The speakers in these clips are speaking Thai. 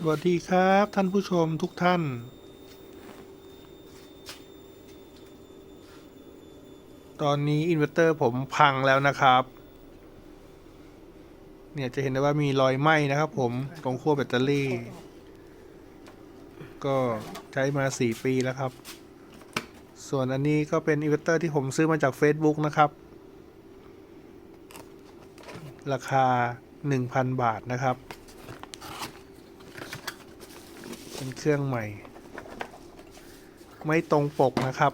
สวัสดีครับท่านผู้ชมทุกท่าน ตอนนี้อินเวอร์เตอร์ผมพังแล้วนะครับ เนี่ยจะเห็นได้ว่ามีรอยไหม้นะครับผมตรงขั้วแบตเตอรี่ ก็ใช้มา 4 ปีแล้วครับ ส่วนอันนี้ก็เป็นอินเวอร์เตอร์ที่ผมซื้อมาจาก Facebook นะครับ ราคา 1,000 บาทนะครับ เป็นเครื่องใหม่ ไม่ตรงปกนะครับ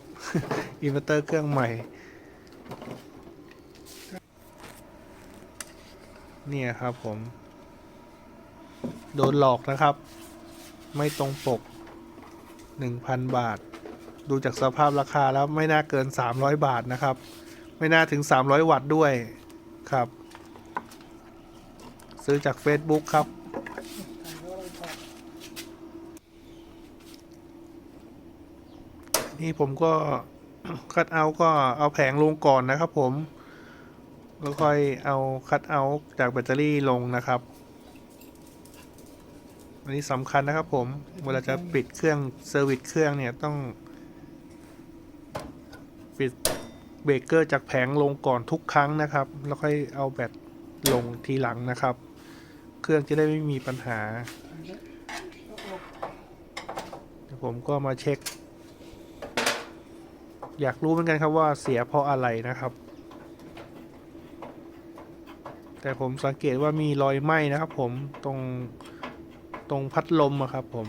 อินเวอร์เตอร์เครื่องใหม่ เนี่ยครับผม โดนหลอกนะครับ ไม่ตรงปก 1,000 บาท ดูจากสภาพราคาแล้วไม่น่าเกิน 300 บาทนะครับ ไม่น่าถึง 300 วัตต์ด้วยครับ ซื้อจาก Facebook ครับ นี่ผมก็คัดเอาก็เอาแผงลงก่อนนะครับผมแล้วค่อยเอาคัดเอาจากแบตเตอรี่ลงนะครับ อันนี้สำคัญนะครับผม เวลาจะปิดเครื่องเซอร์วิสเครื่องเนี่ยต้อง ปิดเบรกเกอร์จากแผงลงก่อนทุกครั้งนะครับ แล้วค่อยเอาแบตลงทีหลังนะครับ เครื่องจะได้ไม่มีปัญหา ผมก็มาเช็ค อยากรู้เหมือนกันครับว่าเสียเพราะอะไรนะครับ แต่ผมสังเกตว่ามีรอยไหม้นะครับ ผมตรงตรงพัดลมอะครับ ผม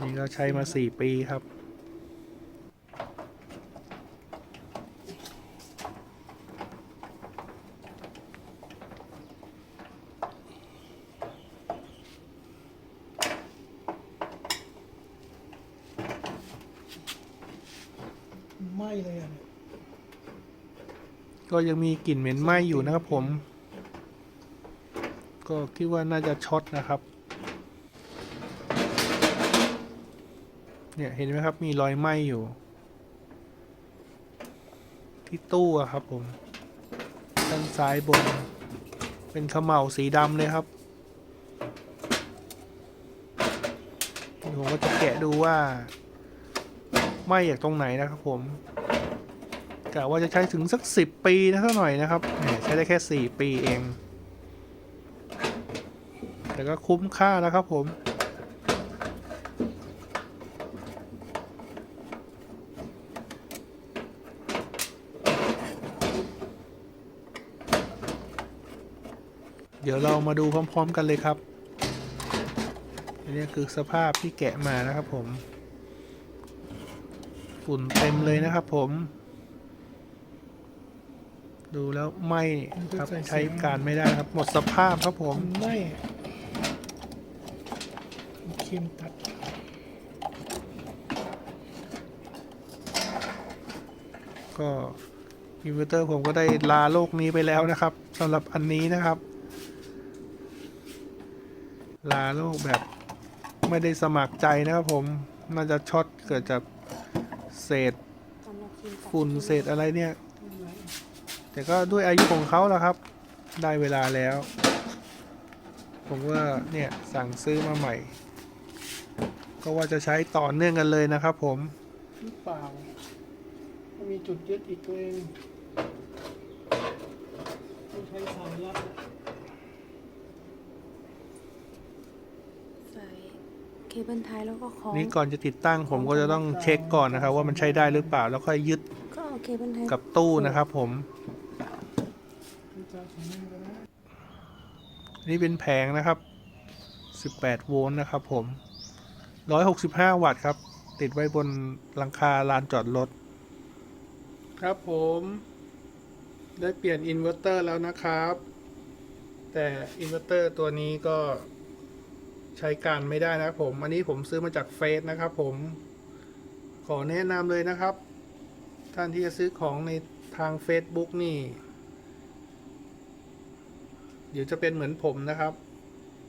นี่ก็ใช้มา4ปีครับ ไหม้เลยอะ ก็ยังมีกลิ่นเหม็นไหม้อยู่นะครับผม ก็คิดว่าน่าจะช็อตนะครับ เนี่ยเห็นไหมครับมีรอยไหม้อยู่ ที่ตู้อะครับผมด้านซ้ายบน เป็นขม่าสีดำเลยครับผมก็จะแกะดูว่าไหม้จากตรงไหนนะครับผม กะว่าจะใช้ถึงสักสิบปีนะสักหน่อยนะครับใช้ได้แค่สี่ปีเอง แต่ก็คุ้มค่านะครับผมเดี๋ยวเรามาดูพร้อม ๆ กันเลยครับ อันนี้คือสภาพที่แกะมานะครับผม ฝุ่นเต็มเลยนะครับผม ดูแล้วไหม่ครับใช้การไม่ได้ครับ หมดสภาพครับผมมันไหม้ครีมตัดก็อินเวอร์เตอร์ผมก็ได้ลาโลกนี้ไปแล้วนะครับสำหรับอันนี้นะครับ ลาโลกแบบไม่ได้สมัครใจนะครับผม น่าจะช็อตเกิดจากเศษฝุ่นเศษอะไรเนี่ย แต่ก็ด้วยอายุของเขาแล้วครับ ได้เวลาแล้ว ผมว่าเนี่ยสั่งซื้อมาใหม่ ก็ว่าจะใช้ต่อเนื่องกันเลยนะครับผมหรือเปล่ามันมีจุดยึดอีกตัวเองต้องใช้สายรัดใส่เคเบิลไทยแล้วก็คล้องนี่ก่อนจะติดตั้งผมก็จะต้องเช็คก่อนนะครับ ว่ามันใช้ได้หรือเปล่าแล้วค่อยยึดก็เอาเคเบิลไทยกับตู้นะครับผม ที่จะของแม่ก็ได้ นี่เป็นแผงนะครับ 18 โวลต์นะครับผม 165 วัตต์ครับ ติดไว้บนหลังคาลานจอดรถ ครับผม ได้เปลี่ยนอินเวอร์เตอร์แล้วนะครับ แต่อินเวอร์เตอร์ตัวนี้ก็ใช้การไม่ได้นะครับผม อันนี้ผมซื้อมาจากเฟซนะครับผม ขอแนะนำเลยนะครับ ท่านที่จะซื้อของในทาง Facebook นี่ เดี๋ยวจะเป็นเหมือนผมนะครับ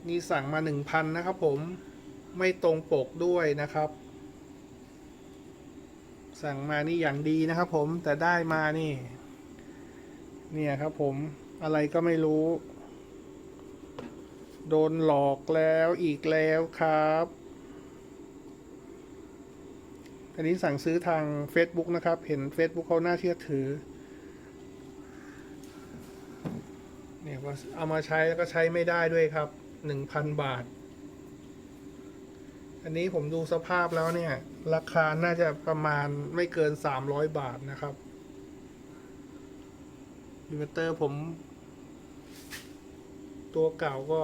นี่สั่งมาหนึ่งพันนะครับผมไม่ตรงปกด้วยนะครับ สั่งมานี่อย่างดีนะครับผมแต่ได้มานี่ เนี่ยครับผมอะไรก็ไม่รู้ โดนหลอกแล้วอีกแล้วครับอันนี้สั่งซื้อทาง Facebook นะครับ เห็น Facebook เขาน่าเชื่อถือ เนี่ยเอามาใช้แล้วก็ใช้ไม่ได้ด้วยครับหนึ่งพันบาท อันนี้ผมดูสภาพแล้วเนี่ย ราคาน่าจะประมาณไม่เกินสามร้อยบาทนะครับอินเวอร์เตอร์ผม ตัวเก่าก็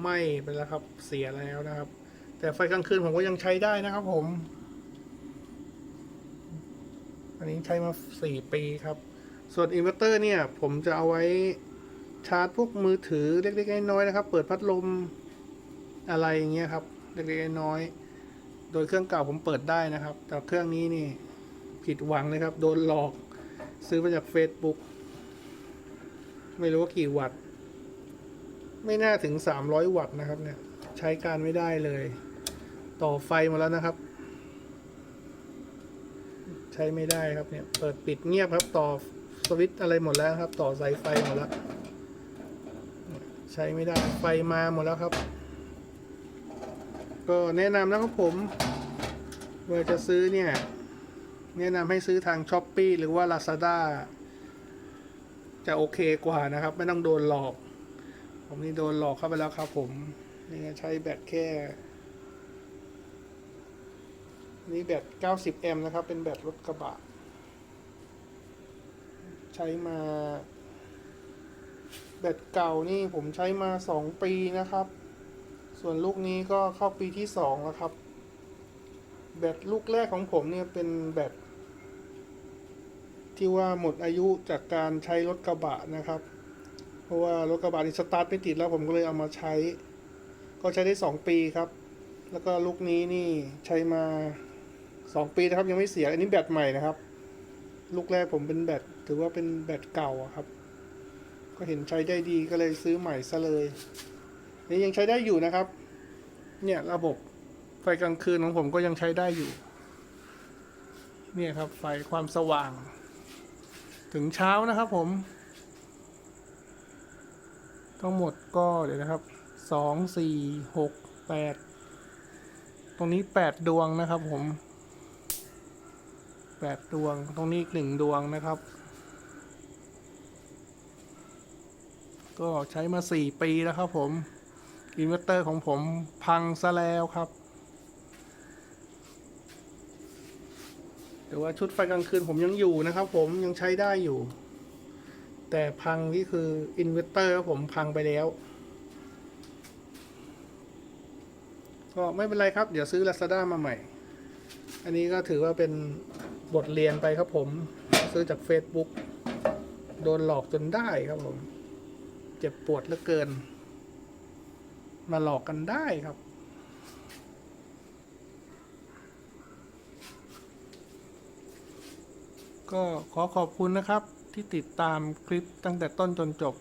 ไหม้ไปแล้วครับเสียแล้วนะครับ แต่ไฟกลางคืนผมก็ยังใช้ได้นะครับผม อันนี้ใช้มาสี่ปีครับ ส่วนอินเวอร์เตอร์เนี่ย ผมจะเอาไว้ ชาร์จพวกมือถือเล็กๆน้อยๆนะครับ เปิดพัดลมอะไรอย่างเงี้ยครับเล็กๆน้อยๆโดยเครื่องเก่าผมเปิดได้นะครับ แต่เครื่องนี้นี่ผิดหวังเลยครับ โดนหลอกซื้อมาจาก Facebook ไม่รู้ว่ากี่วัตต์ ไม่น่าถึง 300 วัตต์นะครับเนี่ย ใช้การไม่ได้เลย ต่อไฟหมดแล้วนะครับ ใช้ไม่ได้ครับเนี่ย เปิดปิดเงียบครับ ต่อสวิตอะไรหมดแล้วครับ ต่อสายไฟหมดแล้ว ใช้ไม่ได้ไฟมาหมดแล้วครับ ก็แนะนำนะครับผมเมื่อจะซื้อเนี่ย แนะนำให้ซื้อทาง s h อ p e e หรือว่า Lazada จะโอเคกว่านะครับ ไม่ต้องโดนหลอก ผมนี่โดนหลอกเข้าไปแล้วครับผมนี่ใช้แบตแค่ นี่แบต 90 แอมป์นะครับ เป็นแบตรถกระบะ ใช้มา แบตเก่านี่ผมใช้มา 2 ปีนะครับ ส่วนลูกนี้ก็เข้าปีที่ 2 แล้วครับ แบตลูกแรกของผมเนี่ยเป็นแบตที่ว่าหมดอายุจากการใช้รถกระบะนะครับ เพราะว่ารถกระบะนี่สตาร์ทไม่ติดแล้วผมก็เลยเอามาใช้ ก็ใช้ได้สองปีครับ แล้วก็ลูกนี้นี่ใช้มาสองปีนะครับยังไม่เสีย อันนี้แบตใหม่นะครับ ลูกแรกผมเป็นแบตถือว่าเป็นแบตเก่าครับ ก็เห็นใช้ได้ดีก็เลยซื้อใหม่ซะเลยนี่ยังใช้ได้อยู่นะครับ เนี่ยระบบไฟกลางคืนของผมก็ยังใช้ได้อยู่ เนี่ยครับไฟความสว่าง ถึงเช้านะครับผม ทั้งหมดก็เดี๋ยวนะครับสองสี่หกแปดตรงนี้แปดดวงนะครับผมแปดดวง ตรงนี้อีกหนึ่งดวงนะครับ ก็ใช้มาสี่ปีแล้วครับผมอินเวอร์เตอร์ของผมพังซะแล้วครับ แต่ว่าชุดไฟกลางคืนผมยังอยู่นะครับ ผมยังใช้ได้อยู่ แต่พังที่คืออินเวอร์เตอร์ผมพังไปแล้ว ก็ไม่เป็นไรครับ เดี๋ยวซื้อ Lazada มาใหม่ อันนี้ก็ถือว่าเป็นบทเรียนไปครับผม ซื้อจาก Facebook โดนหลอกจนได้ครับผม เจ็บปวดเหลือเกิน มาหลอกกันได้ครับ ก็ขอขอบคุณนะครับที่ติดตามคลิปตั้งแต่ต้นจนจบ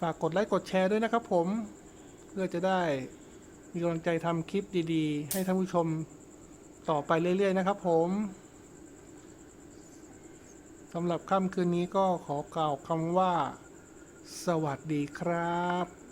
ฝากกดไลค์กดแชร์ด้วยนะครับผม เพื่อจะได้มีกำลังใจทำคลิปดีๆ ให้ท่านผู้ชมต่อไปเรื่อย ๆ นะครับผมสำหรับค่ำคืนนี้ก็ขอกล่าวคำว่า สวัสดีครับ